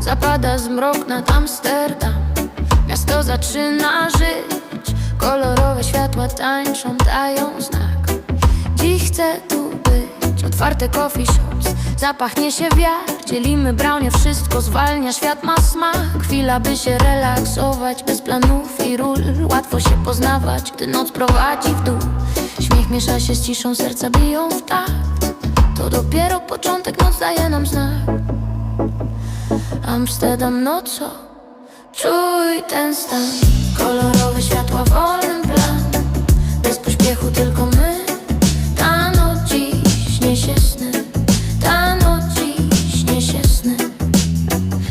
Zapada zmrok nad Amsterdam. Miasto zaczyna żyć. Kolorowe światła tańczą, dają znak. Dziś chcę tu być. Otwarte coffee shops. Zapachnie się wiatr Dzielimy brownie, wszystko zwalnia. Świat ma smak. Chwila by się relaksować. Bez planów i ról. Łatwo się poznawać Gdy noc prowadzi w dół. Śmiech miesza się z ciszą Serca biją w takt To dopiero początek Noc daje nam znak. Amsterdam nocą. Czuj ten stan. Kolorowe światła, wolny plan. Bez pośpiechu tylko my. Ta noc dziś niesie sny. Ta noc dziś niesie sny.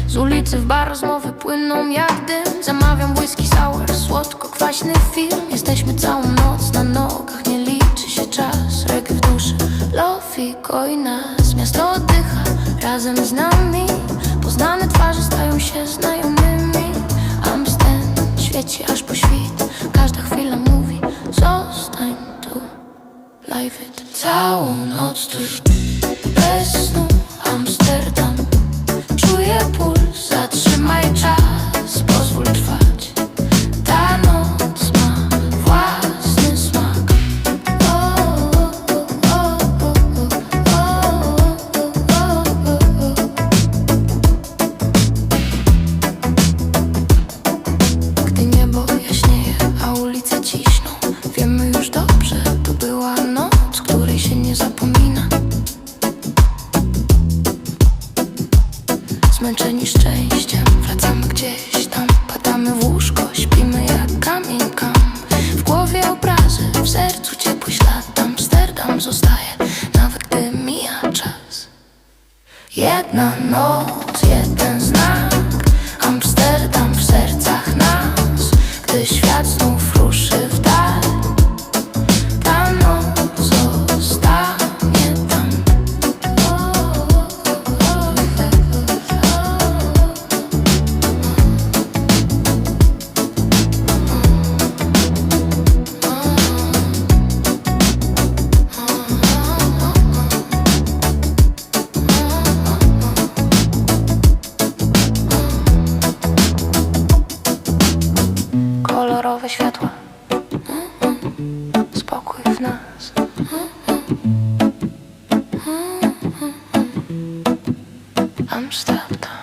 Z ulicy w bar rozmowy płyną jak dym. Zamawiam whisky sour, słodko-kwaśny film. Jesteśmy całą noc duszy Love i koi nas. Miasto oddycha razem z nami. Poznane twarze stają się znajomymi. Amsterdam świeci aż po świt. Każda chwila mówi Zostań tu. Live it. Całą noc tu Zmęczeni szczęściem, wracamy gdzieś tam Padamy w łóżko, śpimy jak kamień kam. W głowie obrazy, w sercu ciepły ślad. Amsterdam zostaje, nawet gdy mija czas. Jedna noc, jeden znak światła. Spokój w nas. Amsterdam.